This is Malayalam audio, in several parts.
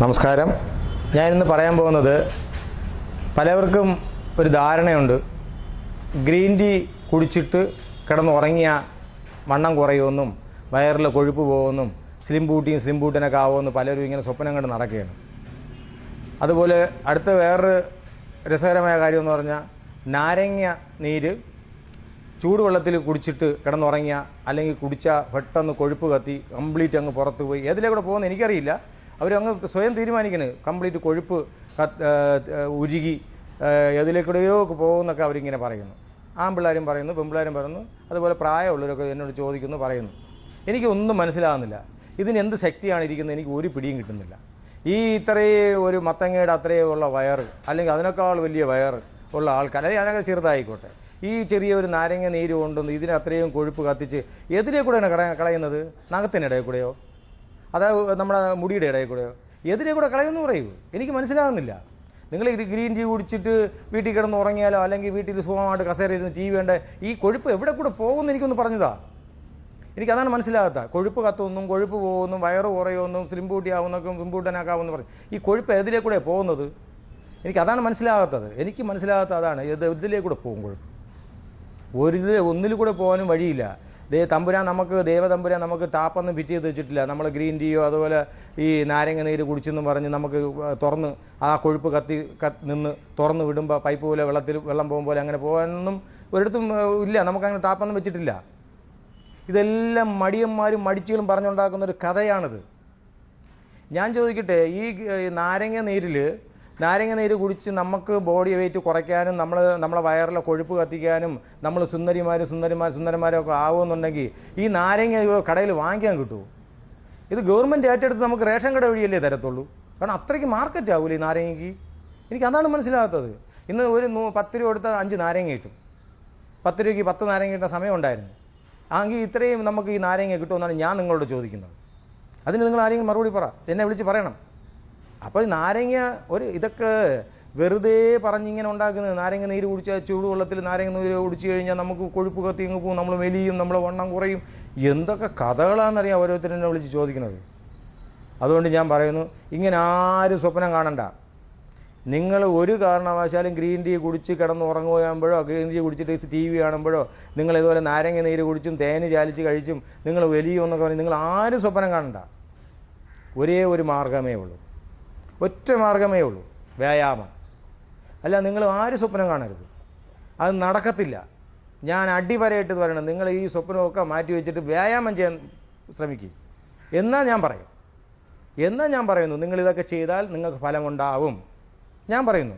നമസ്കാരം. ഞാൻ ഇന്ന് പറയാൻ പോകുന്നത് പലവർക്കും ഒരു ധാരണയുണ്ട്. ഗ്രീൻ ടീ കുടിച്ചിട്ട് കിടന്നുറങ്ങിയ വണ്ണം കുറയുമെന്നും വയറിൽ കൊഴുപ്പ് പോകുമെന്നും സ്ലിം ബൂട്ടിയും സ്ലിം ബൂട്ടിനൊക്കെ ആവുമെന്ന് പലരും ഇങ്ങനെ സ്വപ്നം കണ്ട് നടക്കുകയാണ്. അതുപോലെ അടുത്ത വേറൊരു രസകരമായ കാര്യമെന്ന് പറഞ്ഞാൽ നാരങ്ങ നീര് ചൂടുവെള്ളത്തിൽ കുടിച്ചിട്ട് കിടന്നുറങ്ങിയ അല്ലെങ്കിൽ കുടിച്ചാൽ പെട്ടെന്ന് കൊഴുപ്പ് കത്തി കംപ്ലീറ്റ് അങ്ങ് പുറത്ത് പോയി ഏതിലെ കൂടെ പോകുന്നത് എനിക്കറിയില്ല. അവരങ്ങ് സ്വയം തീരുമാനിക്കുന്നത് കംപ്ലീറ്റ് കൊഴുപ്പ് ഉരുകി ഒക്കെ പോകുമെന്നൊക്കെ അവരിങ്ങനെ പറയുന്നു. ആൺപിള്ളേരും പറയുന്നു പെൺപിള്ളേരും പറയുന്നു അതുപോലെ പ്രായമുള്ളവരൊക്കെ എന്നോട് ചോദിക്കുന്നു പറയുന്നു. എനിക്കൊന്നും മനസ്സിലാകുന്നില്ല ഇതിന് എന്ത് ശക്തിയാണ് ഇരിക്കുന്നത്? എനിക്ക് ഒരു പിടിയും കിട്ടുന്നില്ല. ഈ ഇത്രയും ഒരു മത്തങ്ങയുടെ അത്രയും ഉള്ള വയറ് അല്ലെങ്കിൽ അതിനേക്കാൾ വലിയ വയറ് ഉള്ള ആൾക്കാർ അല്ലെങ്കിൽ അതിനൊക്കെ ചെറുതായിക്കോട്ടെ ഈ ചെറിയ ഒരു നാരങ്ങ നീര് കൊണ്ടുവന്ന് ഇതിന് അത്രയും കൊഴുപ്പ് കത്തിച്ച് എതിരെ കൂടെയാണ് കട കളയുന്നത് നഖത്തിനിടയിൽ കൂടെയോ? അതാ നമ്മുടെ മുടിയുടെ ഇടയിൽ കൂടെയോ എതിരെ കൂടെ കളയുമെന്ന് പറയൂ. എനിക്ക് മനസ്സിലാകുന്നില്ല നിങ്ങൾ ഗ്രീൻ ടീ കുടിച്ചിട്ട് വീട്ടിൽ കിടന്ന് ഉറങ്ങിയാലോ അല്ലെങ്കിൽ വീട്ടിൽ സുഖമായിട്ട് കസേര ഇരുന്ന് ടി വി വേണ്ട? ഈ കൊഴുപ്പ് എവിടെ കൂടെ പോകുമെന്ന് എനിക്കൊന്ന് പറഞ്ഞതാ. എനിക്കതാണ് മനസ്സിലാകാത്ത. കൊഴുപ്പ് കത്തുമെന്നും കൊഴുപ്പ് പോകുന്നു വയറ് കുറയുമെന്നും സ്ലിംബൂട്ടിയാവുന്നൊക്കെ സ്ലിംബൂട്ടനാക്കാവുമെന്ന് പറഞ്ഞു ഈ കൊഴുപ്പ് എതിലേ കൂടെ പോകുന്നത് എനിക്കതാണ് മനസ്സിലാകാത്തത്. എനിക്ക് മനസ്സിലാകാത്ത അതാണ്. ഇത് ഇതിലേ കൂടെ പോകും കൊഴുപ്പ്. ഒരു ഒന്നിൽ കൂടെ പോകാനും വഴിയില്ല. ദേ തമ്പുരാൻ നമുക്ക് ദേവതമ്പുരാൻ നമുക്ക് ടാപ്പൊന്നും ഫിറ്റ് ചെയ്ത് വെച്ചിട്ടില്ല. നമ്മൾ ഗ്രീൻ ടീയോ അതുപോലെ ഈ നാരങ്ങ നീര് കുടിച്ചെന്ന് പറഞ്ഞ് നമുക്ക് തുറന്ന് ആ കൊഴുപ്പ് കത്തി നിന്ന് തുറന്ന് വിടുമ്പോൾ പൈപ്പ് പോലെ വെള്ളത്തിൽ വെള്ളം പോകും പോലെ അങ്ങനെ പോകാനൊന്നും ഒരിടത്തും ഇല്ല. നമുക്കങ്ങനെ ടാപ്പൊന്നും വെച്ചിട്ടില്ല. ഇതെല്ലാം മടിയന്മാരും മടിച്ചുകളും പറഞ്ഞുണ്ടാക്കുന്ന ഒരു കഥയാണിത്. ഞാൻ ചോദിക്കട്ടെ ഈ നാരങ്ങ നീരിൽ നാരങ്ങ നീര് കുടിച്ച് നമുക്ക് ബോഡി വെയിറ്റ് കുറയ്ക്കാനും നമ്മൾ നമ്മളെ വയറിലെ കൊഴുപ്പ് കത്തിക്കാനും നമ്മൾ സുന്ദരിമാരും സുന്ദരിമാർ സുന്ദരന്മാരും ഒക്കെ ആവുമെന്നുണ്ടെങ്കിൽ ഈ നാരങ്ങ കടയിൽ വാങ്ങിക്കാൻ കിട്ടുമോ ഇത് ഗവൺമെന്റ് ഏറ്റെടുത്ത് നമുക്ക് റേഷൻ കട വഴിയല്ലേ തരത്തുള്ളൂ. കാരണം അത്രയ്ക്ക് മാർക്കറ്റ് ആവില്ല ഈ നാരങ്ങയ്ക്ക്? എനിക്ക് അതാണ് മനസ്സിലാകാത്തത്. ഇന്ന് ഒരു നൂ പത്ത് രൂപ കൊടുത്താൽ അഞ്ച് നാരങ്ങ കിട്ടും. പത്ത് രൂപയ്ക്ക് പത്ത് നാരങ്ങ കിട്ടുന്ന സമയമുണ്ടായിരുന്നു ആണെങ്കിൽ ഇത്രയും നമുക്ക് ഈ നാരങ്ങ കിട്ടുമെന്നാണ് ഞാൻ നിങ്ങളോട് ചോദിക്കുന്നത്. അതിന് നിങ്ങൾ ആരെങ്കിലും മറുപടി പറ. എന്നെ വിളിച്ച് പറയണം. അപ്പോൾ നാരങ്ങ ഒരു ഇതൊക്കെ വെറുതെ പറഞ്ഞിങ്ങനെ ഉണ്ടാക്കുന്നത് നാരങ്ങ നീര് കുടിച്ചാൽ ചൂടുവെള്ളത്തിൽ നാരങ്ങ നീര് കുടിച്ചു കഴിഞ്ഞാൽ നമുക്ക് കൊഴുപ്പ് കത്തി ഇങ്ങ് പോകും നമ്മൾ മെലിയും നമ്മൾ വണ്ണം കുറയും. എന്തൊക്കെ കഥകളാണെന്നറിയാം ഓരോരുത്തരും എന്നെ വിളിച്ച് ചോദിക്കുന്നത്. അതുകൊണ്ട് ഞാൻ പറയുന്നു ഇങ്ങനെ ആരും സ്വപ്നം കാണണ്ട. നിങ്ങൾ ഒരു കാരണവശാലും ഗ്രീൻ ടീ കുടിച്ച് കിടന്ന് ഉറങ്ങുകയാകുമ്പോഴോ ഗ്രീൻ ടീ കുടിച്ചിട്ട് ടി വി കാണുമ്പോഴോ നിങ്ങൾ ഇതുപോലെ നാരങ്ങ നീര് കുടിച്ചും തേന് ചാലിച്ച് കഴിച്ചും നിങ്ങൾ വലിയുമെന്നൊക്കെ പറഞ്ഞ് നിങ്ങൾ ആരും സ്വപ്നം കാണണ്ട. ഒരേ ഒരു മാർഗമേ ഉള്ളൂ. ഒറ്റ മാർഗമേ ഉള്ളൂ. വ്യായാമം. അല്ല നിങ്ങൾ ആര് സ്വപ്നം കാണരുത്? അത് നടക്കത്തില്ല. ഞാൻ അടിവരയിട്ട് പറയണം നിങ്ങൾ ഈ സ്വപ്നമൊക്കെ മാറ്റി വെച്ചിട്ട് വ്യായാമം ചെയ്യാൻ ശ്രമിക്കും. എന്നാൽ ഞാൻ പറയും. എന്നാൽ ഞാൻ പറയുന്നു? നിങ്ങൾ ഇതൊക്കെ ചെയ്താൽ നിങ്ങൾക്ക് ഫലമുണ്ടാവും ഞാൻ പറയുന്നു.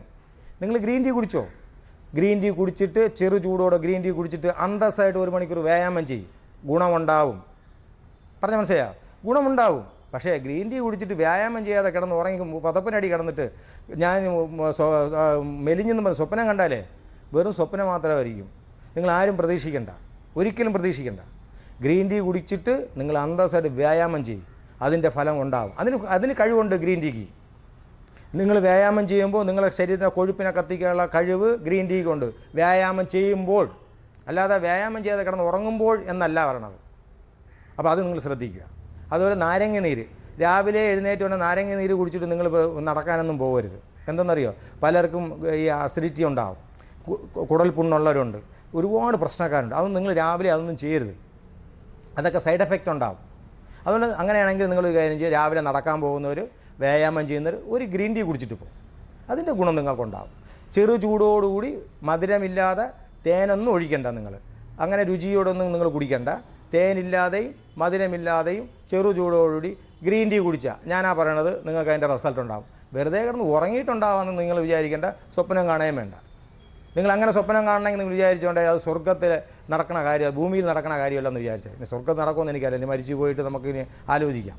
നിങ്ങൾ ഗ്രീൻ ടീ കുടിച്ചോ? ഗ്രീൻ ടീ കുടിച്ചിട്ട് ചെറു ചൂടോടെ ഗ്രീൻ ടീ കുടിച്ചിട്ട് അന്തസ്സായിട്ട് ഒരു മണിക്കൂർ വ്യായാമം ചെയ്യും. ഗുണമുണ്ടാവും. പറഞ്ഞ മനസ്സിലായോ? ഗുണമുണ്ടാവും. പക്ഷേ ഗ്രീൻ ടീ കുടിച്ചിട്ട് വ്യായാമം ചെയ്യാതെ കിടന്ന് ഉറങ്ങി പതപ്പനടി കിടന്നിട്ട് ഞാൻ മെലിഞ്ഞെന്ന് പറഞ്ഞ് സ്വപ്നം കണ്ടാലേ വെറും സ്വപ്നം മാത്രമായിരിക്കും. നിങ്ങൾ ആരും പ്രതീക്ഷിക്കണ്ട. ഒരിക്കലും പ്രതീക്ഷിക്കണ്ട. ഗ്രീൻ ടീ കുടിച്ചിട്ട് നിങ്ങൾ അന്തസ്സായിട്ട് വ്യായാമം ചെയ്യും. അതിന്റെ ഫലം ഉണ്ടാവും. അതിന് അതിന് കഴിവുണ്ട് ഗ്രീൻ ടീക്ക്. നിങ്ങൾ വ്യായാമം ചെയ്യുമ്പോൾ നിങ്ങളുടെ ശരീരത്തിലെ കൊഴുപ്പിനെ കത്തിക്കാനുള്ള കഴിവ് ഗ്രീൻ ടീ കൊണ്ട് വ്യായാമം ചെയ്യുമ്പോൾ അല്ലാതെ വ്യായാമം ചെയ്യാതെ കിടന്ന് ഉറങ്ങുമ്പോൾ എന്നല്ല പറയണത് അപ്പോൾ അത് നിങ്ങൾ ശ്രദ്ധിക്കുക. അതുപോലെ നാരങ്ങ നീര്. രാവിലെ എഴുന്നേറ്റ് വേണം നാരങ്ങ നീര് കുടിച്ചിട്ട് നിങ്ങൾ നടക്കാനൊന്നും പോകരുത് എന്തെന്നറിയോ? പലർക്കും ഈ അസിഡിറ്റി ഉണ്ടാവും. കുടൽ പുണ്ണുള്ളവരുണ്ട്. ഒരുപാട് പ്രശ്നക്കാരുണ്ട്. അതൊന്നും നിങ്ങൾ രാവിലെ അതൊന്നും ചെയ്യരുത്. അതൊക്കെ സൈഡ് എഫക്റ്റ് ഉണ്ടാവും. അതുകൊണ്ട് അങ്ങനെയാണെങ്കിൽ നിങ്ങൾ കാര്യം ചെയ്യുക രാവിലെ നടക്കാൻ പോകുന്നവർ വ്യായാമം ചെയ്യുന്നവർ ഒരു ഗ്രീൻ ടീ കുടിച്ചിട്ട് പോകും അതിന്റെ ഗുണം നിങ്ങൾക്കുണ്ടാവും. ചെറു ചൂടോടുകൂടി മധുരമില്ലാതെ തേനൊന്നും ഒഴിക്കണ്ട നിങ്ങൾ. അങ്ങനെ രുചിയോടൊന്നും നിങ്ങൾ കുടിക്കണ്ട. തേനില്ലാതെയും മധുരമില്ലാതെയും ചെറു ചൂടോടുകൂടി ഗ്രീൻ ടീ കുടിച്ചാൽ ഞാനാ പറയണത് നിങ്ങൾക്ക് അതിന്റെ റിസൾട്ട് ഉണ്ടാവും. വെറുതെ കിടന്ന് ഉറങ്ങിയിട്ടുണ്ടാവാമെന്ന് നിങ്ങൾ വിചാരിക്കേണ്ട സ്വപ്നം കാണുകയും വേണ്ട. നിങ്ങൾ അങ്ങനെ സ്വപ്നം കാണണമെങ്കിൽ നിങ്ങൾ വിചാരിച്ചുകൊണ്ട് അത് സ്വർഗത്തിൽ നടക്കണ കാര്യം ഭൂമിയിൽ നടക്കണ കാര്യമല്ലെന്ന് വിചാരിച്ചത് ഇനി സ്വർഗത്തിൽ നടക്കുമെന്ന് എനിക്കറിയാം ഇനി മരിച്ചു പോയിട്ട് നമുക്ക് ഇനി ആലോചിക്കാം.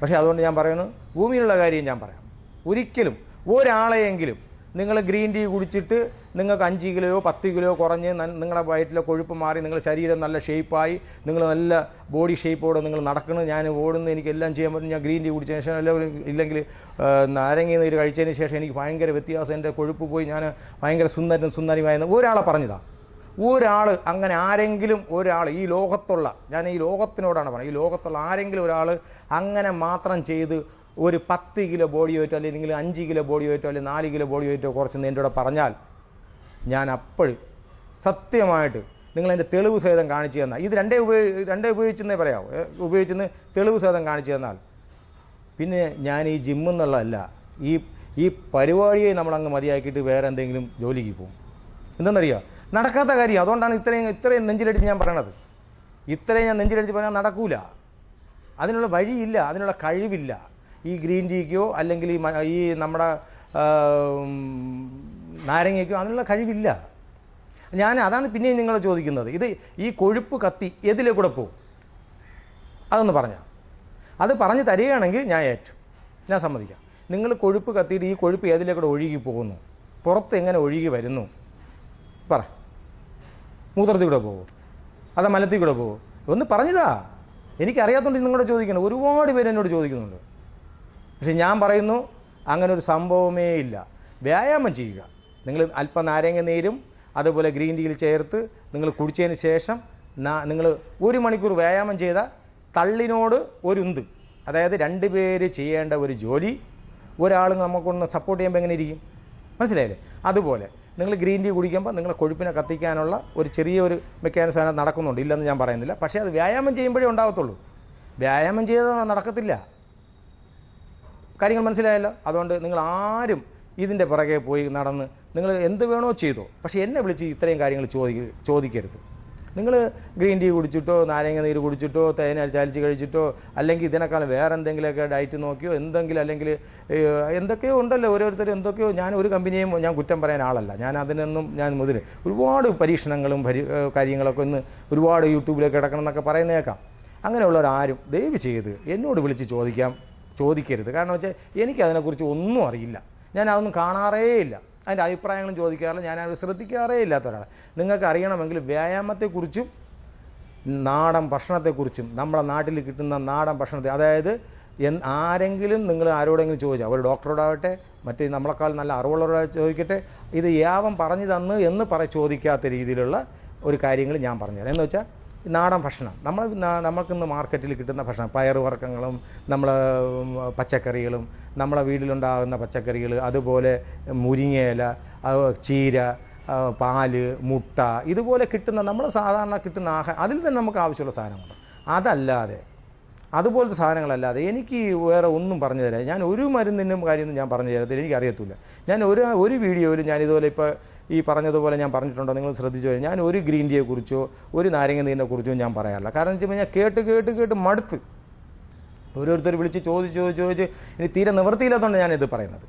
പക്ഷേ അതുകൊണ്ട് ഞാൻ പറയുന്നു ഭൂമിയിലുള്ള കാര്യം ഞാൻ പറയാം. ഒരിക്കലും ഒരാളെയെങ്കിലും നിങ്ങൾ ഗ്രീൻ ടീ കുടിച്ചിട്ട് നിങ്ങൾക്ക് അഞ്ച് കിലോയോ പത്ത് കിലോയോ കുറഞ്ഞ് നിങ്ങളുടെ വയറ്റിലെ കൊഴുപ്പ് മാറി നിങ്ങളുടെ ശരീരം നല്ല ഷേപ്പായി നിങ്ങൾ നല്ല ബോഡി ഷേപ്പോടെ നിങ്ങൾ നടക്കണം. ഞാൻ ഓടുന്നു എനിക്ക് എല്ലാം ചെയ്യാൻ പറ്റും. ഞാൻ ഗ്രീൻ ടീ കുടിച്ചതിന് ശേഷം അല്ലെങ്കിൽ ഇല്ലെങ്കിൽ നാരങ്ങ നീര് കഴിച്ചതിന് ശേഷം എനിക്ക് ഭയങ്കര വ്യത്യാസം. എന്റെ കൊഴുപ്പ് പോയി. ഞാൻ ഭയങ്കര സുന്ദരനും സുന്ദരിയുമായിരുന്നു. ഒരാളെ പറഞ്ഞതാണ് ഒരാൾ അങ്ങനെ ആരെങ്കിലും ഒരാൾ ഈ ലോകത്തുള്ള ഞാൻ ഈ ലോകത്തിനോടാണ് പറയുന്നത് ഈ ലോകത്തുള്ള ആരെങ്കിലും ഒരാൾ അങ്ങനെ മാത്രം ചെയ്ത് ഒരു പത്ത് കിലോ ബോഡി വെയിറ്റോ അല്ലെങ്കിൽ അഞ്ച് കിലോ ബോഡി വെയിറ്റോ അല്ലെങ്കിൽ നാല് കിലോ ബോഡി വെയിറ്റോ കുറച്ചെന്ന് എന്റെ കൂടെ പറഞ്ഞാൽ ഞാൻ അപ്പോഴും സത്യമായിട്ട് നിങ്ങൾ എന്റെ തെളിവ് സഹിതം കാണിച്ചു തന്നാൽ ഇത് രണ്ടേ ഉപയോഗി രണ്ടേ ഉപയോഗിച്ചെന്നേ പറയാമോ ഉപയോഗിച്ചെന്ന് തെളിവ് സഹിതം കാണിച്ചു തന്നാൽ പിന്നെ ഞാൻ ഈ ജിമ്മെന്നുള്ളതല്ല ഈ ഈ പരിപാടിയെ നമ്മളങ്ങ് മതിയാക്കിയിട്ട് വേറെ എന്തെങ്കിലും ജോലിക്ക് പോകും. എന്തെന്നറിയാം? നടക്കാത്ത കാര്യം. അതുകൊണ്ടാണ് ഇത്രയും ഇത്രയും നെഞ്ചിലടിച്ച് ഞാൻ പറയണത്. ഇത്രയും ഞാൻ നെഞ്ചിലടിച്ച് പറഞ്ഞാൽ നടക്കൂല. അതിനുള്ള വഴിയില്ല അതിനുള്ള കഴിവില്ല. ഈ ഗ്രീൻ ടീക്കോ അല്ലെങ്കിൽ ഈ ഈ നമ്മുടെ നാരങ്ങയ്ക്കോ അതിനുള്ള കഴിവില്ല. ഞാൻ അതാണ് പിന്നെയും നിങ്ങൾ ചോദിക്കുന്നത്. ഇത് ഈ കൊഴുപ്പ് കത്തി എതിലെ കൂടെ പോകും അതൊന്ന് പറഞ്ഞാൽ അത് പറഞ്ഞു തരികയാണെങ്കിൽ ഞാൻ ഏറ്റു. ഞാൻ സമ്മതിക്കാം. നിങ്ങൾ കൊഴുപ്പ് കത്തിയിട്ട് ഈ കൊഴുപ്പ് ഏതിലേക്കൂടെ ഒഴുകി പോകുന്നു? പുറത്ത് എങ്ങനെ ഒഴുകി വരുന്നു? പറ. മൂത്രത്തിൽ കൂടെ പോകുമോ അതാ മലത്തിൽ കൂടെ പോകുമോ ഒന്ന് പറഞ്ഞതാ. എനിക്കറിയാത്തതുകൊണ്ട് നിങ്ങളോട് ചോദിക്കണം ഒരുപാട് പേര് എന്നോട് ചോദിക്കുന്നുണ്ട്. പക്ഷെ ഞാൻ പറയുന്നു അങ്ങനെ ഒരു സംഭവമേ ഇല്ല. വ്യായാമം ചെയ്യുക. നിങ്ങൾ അല്പം നാരങ്ങ നീരും അതുപോലെ ഗ്രീൻ ടീയിൽ ചേർത്ത് നിങ്ങൾ കുടിച്ചതിന് ശേഷം നിങ്ങൾ ഒരു മണിക്കൂർ വ്യായാമം ചെയ്ത തള്ളിനോട് ഒരു അതായത് രണ്ട് പേര് ചെയ്യേണ്ട ഒരു ജോലി. ഒരാൾ നമുക്കൊന്ന് സപ്പോർട്ട് ചെയ്യുമ്പോൾ എങ്ങനെ ഇരിക്കും? മനസ്സിലായില്ലേ? അതുപോലെ നിങ്ങൾ ഗ്രീൻ ടീ കുടിക്കുമ്പോൾ നിങ്ങളെ കൊഴുപ്പിനെ കത്തിക്കാനുള്ള ഒരു ചെറിയൊരു മെക്കാനിസം അതിനകത്ത് നടക്കുന്നുണ്ട്. ഇല്ലെന്ന് ഞാൻ പറയുന്നില്ല. പക്ഷേ അത് വ്യായാമം ചെയ്യുമ്പോഴേ ഉണ്ടാകത്തുള്ളൂ വ്യായാമം ചെയ്താൽ നടക്കത്തില്ല. കാര്യങ്ങൾ മനസ്സിലായല്ലോ? അതുകൊണ്ട് നിങ്ങൾ ആരും ഇതിന്റെ പുറകെ പോയി നടന്ന് നിങ്ങൾ എന്ത് വേണോ ചെയ്തോ. പക്ഷേ എന്നെ വിളിച്ച് ഇത്രയും കാര്യങ്ങൾ ചോദി ചോദിക്കരുത്. നിങ്ങൾ ഗ്രീൻ ടീ കുടിച്ചിട്ടോ നാരങ്ങ നീര് കുടിച്ചിട്ടോ തേന ചാലിച്ച് കഴിച്ചിട്ടോ അല്ലെങ്കിൽ ഇതിനേക്കാളും വേറെ എന്തെങ്കിലുമൊക്കെ ഡയറ്റ് നോക്കിയോ എന്തെങ്കിലും അല്ലെങ്കിൽ എന്തൊക്കെയോ ഉണ്ടല്ലോ ഓരോരുത്തർ എന്തൊക്കെയോ. ഞാൻ ഒരു കമ്പനിയും ഞാൻ കുറ്റം പറയാൻ ആളല്ല. ഞാൻ അതിനൊന്നും ഞാൻ മുതൽ ഒരുപാട് പരീക്ഷണങ്ങളും പരി കാര്യങ്ങളൊക്കെ ഒന്ന് ഒരുപാട് യൂട്യൂബിലേക്ക് കിടക്കണം എന്നൊക്കെ പറയുന്നേക്കാം. അങ്ങനെയുള്ളവരാരും ദയവ് ചെയ്ത് എന്നോട് വിളിച്ച് ചോദിക്കാം ചോദിക്കരുത്. കാരണം വെച്ചാൽ എനിക്കതിനെക്കുറിച്ച് ഒന്നും അറിയില്ല. ഞാൻ അതൊന്നും കാണാറേ ഇല്ല അതിന്റെ അഭിപ്രായങ്ങളും ചോദിക്കാറില്ല. ഞാൻ അത് ശ്രദ്ധിക്കാറേ ഇല്ലാത്ത ഒരാളാണ് നിങ്ങൾക്ക് അറിയണമെങ്കിൽ വ്യായാമത്തെക്കുറിച്ചും നാടൻ ഭക്ഷണത്തെക്കുറിച്ചും നമ്മുടെ നാട്ടിൽ കിട്ടുന്ന നാടൻ ഭക്ഷണത്തെ അതായത് എൻ ആരെങ്കിലും നിങ്ങൾ ആരോടെങ്കിലും ചോദിച്ചാൽ ഒരു ഡോക്ടറോടാവട്ടെ മറ്റേ നമ്മളെക്കാൾ നല്ല അറിവുള്ളവരോട് ചോദിക്കട്ടെ ഇത് യാവം പറഞ്ഞു തന്നു എന്ന് പറ ചോദിക്കാത്ത രീതിയിലുള്ള ഒരു കാര്യങ്ങൾ ഞാൻ പറഞ്ഞുതരാം. എന്ന് വെച്ചാൽ നാടൻ ഭക്ഷണം. നമ്മൾ നമുക്കിന്ന് മാർക്കറ്റിൽ കിട്ടുന്ന ഭക്ഷണം. പയർ വർഗങ്ങളും നമ്മളെ പച്ചക്കറികളും നമ്മളെ വീട്ടിലുണ്ടാകുന്ന പച്ചക്കറികൾ അതുപോലെ മുരിങ്ങയില ചീര പാൽ മുട്ട ഇതുപോലെ കിട്ടുന്ന നമ്മൾ സാധാരണ കിട്ടുന്ന ആഹാരം അതിൽ തന്നെ നമുക്ക് ആവശ്യമുള്ള സാധനങ്ങളുണ്ട്. അതല്ലാതെ അതുപോലത്തെ സാധനങ്ങളല്ലാതെ എനിക്ക് വേറെ ഒന്നും പറഞ്ഞു തരാം ഞാൻ ഒരു മരുന്നിനും കാര്യമൊന്നും ഞാൻ പറഞ്ഞു തരത്തില്ല. എനിക്ക് അറിയത്തില്ല. ഞാൻ ഒരു ഒരു വീഡിയോയിൽ ഞാൻ ഇതുപോലെ ഇപ്പോൾ ഈ പറഞ്ഞതുപോലെ ഞാൻ പറഞ്ഞിട്ടുണ്ടോ? നിങ്ങൾ ശ്രദ്ധിച്ചു കഴിഞ്ഞാൽ ഞാൻ ഒരു ഗ്രീൻ ടീയെ കുറിച്ചോ ഒരു നാരങ്ങ നീരിനെ കുറിച്ചോ ഞാൻ പറയാറില്ല. കാരണം വെച്ച് കഴിഞ്ഞാൽ കേട്ട് കേട്ട് കേട്ട് മടുത്ത്. ഓരോരുത്തർ വിളിച്ച് ചോദിച്ച് ചോദിച്ച് ചോദിച്ച് ഇനി തീരെ നിവൃത്തിയില്ലാത്തതുകൊണ്ട് ഞാനിത് പറയുന്നത്.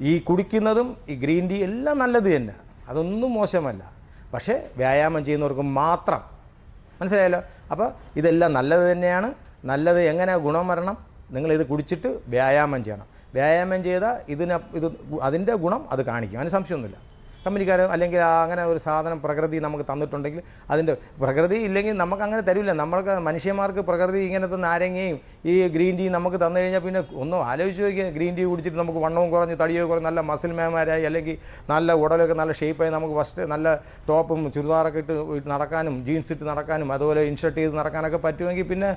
ഈ കുടിക്കുന്നതും ഈ ഗ്രീൻ ടീ എല്ലാം നല്ലത് തന്നെ. അതൊന്നും മോശമല്ല. പക്ഷേ വ്യായാമം ചെയ്യുന്നവർക്ക് മാത്രം. മനസ്സിലായല്ലോ? അപ്പോൾ ഇതെല്ലാം നല്ലത് തന്നെയാണ്. നല്ലത് എങ്ങനെ ഗുണം വരണം? നിങ്ങളിത് കുടിച്ചിട്ട് വ്യായാമം ചെയ്യണം. വ്യായാമം ചെയ്താൽ ഇതിന് ഇത് അതിന്റെ ഗുണം അത് കാണിക്കും. അതിന് സംശയമൊന്നുമില്ല. കമ്പനിക്കാർ അല്ലെങ്കിൽ അങ്ങനെ ഒരു സാധനം പ്രകൃതി നമുക്ക് തന്നിട്ടുണ്ടെങ്കിൽ അതിന്റെ പ്രകൃതി ഇല്ലെങ്കിൽ നമുക്ക് അങ്ങനെ തരില്ല. നമ്മൾക്ക് മനുഷ്യന്മാർക്ക് പ്രകൃതി ഇങ്ങനത്തെ നാരങ്ങയും ഈ ഗ്രീൻ ടീ നമുക്ക് തന്നു കഴിഞ്ഞാൽ പിന്നെ ഒന്നും ആലോചിച്ച് നോക്കിയാൽ ഗ്രീൻ ടീ കുടിച്ചിട്ട് നമുക്ക് വണ്ണവും കുറഞ്ഞ് തടിയോ കുറഞ്ഞ് നല്ല മസിൽ മേമാരായി അല്ലെങ്കിൽ നല്ല ഉടലൊക്കെ നല്ല ഷേപ്പായി നമുക്ക് ഫസ്റ്റ് നല്ല ടോപ്പും ചുരിദാറൊക്കെ ഇട്ട് നടക്കാനും ജീൻസ് ഇട്ട് നടക്കാനും അതുപോലെ ഇൻഷർട്ട് ചെയ്ത് നടക്കാനൊക്കെ പറ്റുമെങ്കിൽ പിന്നെ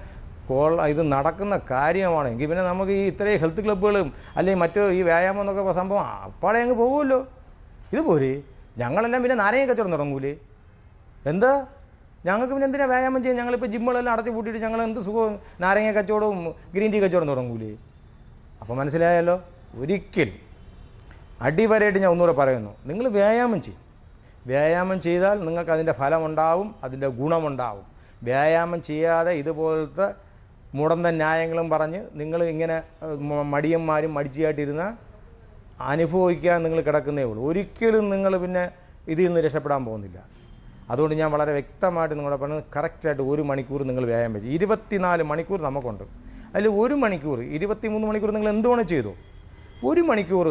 കോൾ ഇത് നടക്കുന്ന കാര്യമാണ് എങ്കിൽ പിന്നെ നമുക്ക് ഈ ഇത്രയും ഹെൽത്ത് ക്ലബ്ബുകളും അല്ലെങ്കിൽ മറ്റു ഈ വ്യായാമം എന്നൊക്കെ സംഭവം അപ്പാടെ അങ്ങ് പോകുമല്ലോ. ഇത് പോരെ? ഞങ്ങളെല്ലാം പിന്നെ നാരങ്ങ കച്ചവടം തുടങ്ങൂലേ? എന്താ? ഞങ്ങൾക്ക് പിന്നെ എന്തിനാ വ്യായാമം ചെയ്യാൻ ഞങ്ങളിപ്പോൾ ജിമ്മുകളെല്ലാം അടച്ചു പൂട്ടിയിട്ട് ഞങ്ങൾ എന്ത് സുഖവും നാരങ്ങ കച്ചവടവും ഗ്രീൻ ടീ കച്ചവടം തുടങ്ങൂലേ? അപ്പോൾ മനസ്സിലായല്ലോ? ഒരിക്കലും. അടിപരായിട്ട് ഞാൻ ഒന്നുകൂടെ പറയുന്നു. നിങ്ങൾ വ്യായാമം ചെയ്യും. വ്യായാമം ചെയ്താൽ നിങ്ങൾക്ക് അതിന്റെ ഫലമുണ്ടാവും അതിന്റെ ഗുണമുണ്ടാവും. വ്യായാമം ചെയ്യാതെ ഇതുപോലത്തെ മുടന്ത ന്യായങ്ങളും പറഞ്ഞ് നിങ്ങൾ ഇങ്ങനെ മടിയന്മാരും മടിച്ചിയായിട്ടിരുന്ന അനുഭവിക്കാൻ നിങ്ങൾ കിടക്കുന്നേ ഉള്ളൂ. ഒരിക്കലും നിങ്ങൾ പിന്നെ ഇതിൽ നിന്ന് രക്ഷപ്പെടാൻ പോകുന്നില്ല. അതുകൊണ്ട് ഞാൻ വളരെ വ്യക്തമായിട്ട് നിങ്ങളുടെ പറഞ്ഞു കറക്റ്റായിട്ട് ഒരു മണിക്കൂർ നിങ്ങൾ വ്യായാമം ചെയ്യും. ഇരുപത്തിനാല് മണിക്കൂർ നമുക്കുണ്ട്. അതിൽ ഒരു മണിക്കൂർ ഇരുപത്തിമൂന്ന് മണിക്കൂർ നിങ്ങൾ എന്തുവാണ് ചെയ്തു. ഒരു മണിക്കൂർ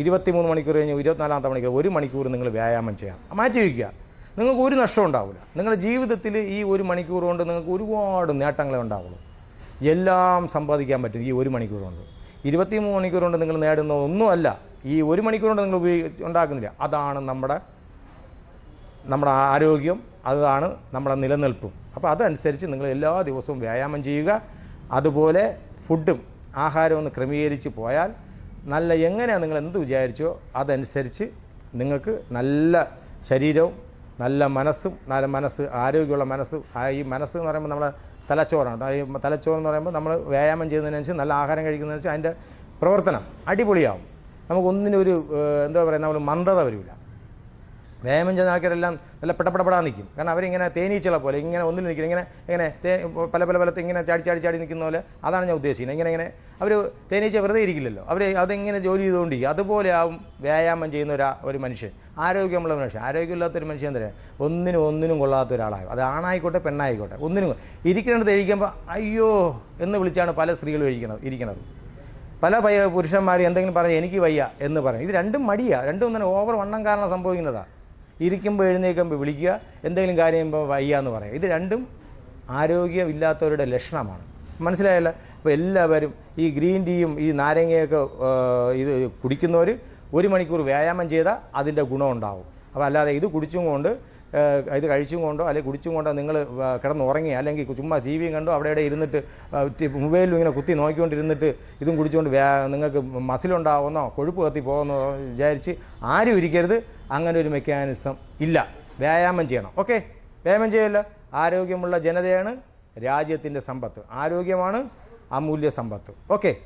ഇരുപത്തിമൂന്ന് മണിക്കൂർ കഴിഞ്ഞ് ഇരുപത്തിനാലാമത്തെ മണിക്കൂർ ഒരു മണിക്കൂർ നിങ്ങൾ വ്യായാമം ചെയ്യാം. മാറ്റി വയ്ക്കുക നിങ്ങൾക്ക് ഒരു നഷ്ടം ഉണ്ടാവില്ല നിങ്ങളുടെ ജീവിതത്തിൽ ഈ ഒരു മണിക്കൂർ കൊണ്ട് നിങ്ങൾക്ക് ഒരുപാട് നേട്ടങ്ങളെ ഉണ്ടാവുള്ളൂ. എല്ലാം സമ്പാദിക്കാൻ പറ്റും ഈ ഒരു മണിക്കൂർ കൊണ്ട്. ഇരുപത്തിമൂന്ന് മണിക്കൂർ കൊണ്ട് നിങ്ങൾ നേടുന്ന ഒന്നുമല്ല ഈ ഒരു മണിക്കൂർ കൊണ്ട് നിങ്ങൾ ഉപയോഗി ഉണ്ടാക്കുന്നില്ല. അതാണ് നമ്മുടെ നമ്മുടെ ആരോഗ്യം അതാണ് നമ്മുടെ നിലനിൽപ്പും. അപ്പോൾ അതനുസരിച്ച് നിങ്ങൾ എല്ലാ ദിവസവും വ്യായാമം ചെയ്യുക. അതുപോലെ ഫുഡും ആഹാരവും ഒന്ന് ക്രമീകരിച്ച് പോയാൽ നല്ല എങ്ങനെയാണ് നിങ്ങൾ എന്ത് വിചാരിച്ചോ അതനുസരിച്ച് നിങ്ങൾക്ക് നല്ല ശരീരവും നല്ല മനസ്സും നല്ല മനസ്സ് ആരോഗ്യമുള്ള മനസ്സ്. ഈ മനസ്സ് എന്ന് പറയുമ്പോൾ നമ്മളെ തലച്ചോറാണ്. ഈ തലച്ചോറ് എന്ന് പറയുമ്പോൾ നമ്മൾ വ്യായാമം ചെയ്യുന്നതിനനുസരിച്ച് നല്ല ആഹാരം കഴിക്കുന്നതിനനുസരിച്ച് അതിന്റെ പ്രവർത്തനം അടിപൊളിയാവും. നമുക്കൊന്നിനൊരു എന്താ പറയുക നമ്മൾ മന്ദത വരില്ല. വ്യായാമം ചെയ്യുന്ന ആൾക്കാരെല്ലാം നല്ല പെടപ്പെടപ്പെടാൻ നിൽക്കും. കാരണം അവരിങ്ങനെ തേനീച്ചകളെ പോലെ ഇങ്ങനെ ഒന്നിൽ നിൽക്കുന്നത് ഇങ്ങനെ ഇങ്ങനെ തേ പല പല പലത്ത് ഇങ്ങനെ ചാടി ചാടി ചാടി നിൽക്കുന്ന പോലെ അതാണ് ഞാൻ ഉദ്ദേശിക്കുന്നത്. ഇങ്ങനെ ഇങ്ങനെ അവർ തേനീച്ച വെറുതെ ഇരിക്കില്ലല്ലോ. അവർ അതിങ്ങനെ ജോലി ചെയ്തുകൊണ്ടിരിക്കും. അതുപോലെ ആവും വ്യായാമം ചെയ്യുന്ന ഒരു ഒരു മനുഷ്യൻ. ആരോഗ്യമുള്ള മനുഷ്യൻ. ആരോഗ്യമില്ലാത്തൊരു മനുഷ്യൻ തന്നെ ഒന്നിനും ഒന്നിനും കൊള്ളാത്ത ഒരാളാകും. അത് ആണായിക്കോട്ടെ പെണ്ണായിക്കോട്ടെ. ഒന്നിനും ഇരിക്കുന്നിടത്ത് കഴിക്കുമ്പോൾ അയ്യോ എന്ന് വിളിച്ചാണ് പല സ്ത്രീകളും ഇരിക്കുന്നത് ഇരിക്കുന്നത്. പല പയ്യ പുരുഷന്മാർ എന്തെങ്കിലും പറഞ്ഞാൽ എനിക്ക് വയ്യ എന്ന് പറയും. ഇത് രണ്ടും മടിയാണ് രണ്ടും തന്നെ ഓവർ വണ്ണം കാരണം സംഭവിക്കുന്നതാണ് ഇരിക്കുമ്പോൾ എഴുന്നേൽക്കുമ്പോൾ വിളിക്കുക എന്തെങ്കിലും കാര്യം ചെയ്യുമ്പോൾ വയ്യ എന്ന് പറയും. ഇത് രണ്ടും ആരോഗ്യമില്ലാത്തവരുടെ ലക്ഷണമാണ്. മനസ്സിലായല്ല? അപ്പോൾ എല്ലാവരും ഈ ഗ്രീൻ ടീയും ഈ നാരങ്ങയൊക്കെ ഇത് കുടിക്കുന്നവർ ഒരു മണിക്കൂർ വ്യായാമം ചെയ്താൽ അതിന്റെ ഗുണമുണ്ടാവും അപ്പോൾ അല്ലാതെ ഇത് കുടിച്ചും കൊണ്ട് ഇത് കഴിച്ചും കൊണ്ടോ അല്ലെങ്കിൽ കുടിച്ചും കൊണ്ടോ നിങ്ങൾ കിടന്നുറങ്ങി അല്ലെങ്കിൽ ചുമ്മാ ടി വിയും കണ്ടോ അവിടെ ഇവിടെ ഇരുന്നിട്ട് മൊബൈലും ഇങ്ങനെ കുത്തി നോക്കിക്കൊണ്ടിരുന്നിട്ട് ഇതും കുടിച്ചുകൊണ്ട് നിങ്ങൾക്ക് മസിലുണ്ടാവുന്നോ കൊഴുപ്പ് കത്തി പോകുന്നോ വിചാരിച്ച് ആരും ഇരിക്കരുത്. അങ്ങനെ ഒരു മെക്കാനിസം ഇല്ല. വ്യായാമം ചെയ്യണം. ഓക്കെ വ്യായാമം ചെയ്യല്ല. ആരോഗ്യമുള്ള ജനതയാണ് രാജ്യത്തിന്റെ സമ്പത്ത്. ആരോഗ്യമാണ് അമൂല്യ സമ്പത്ത്. ഓക്കെ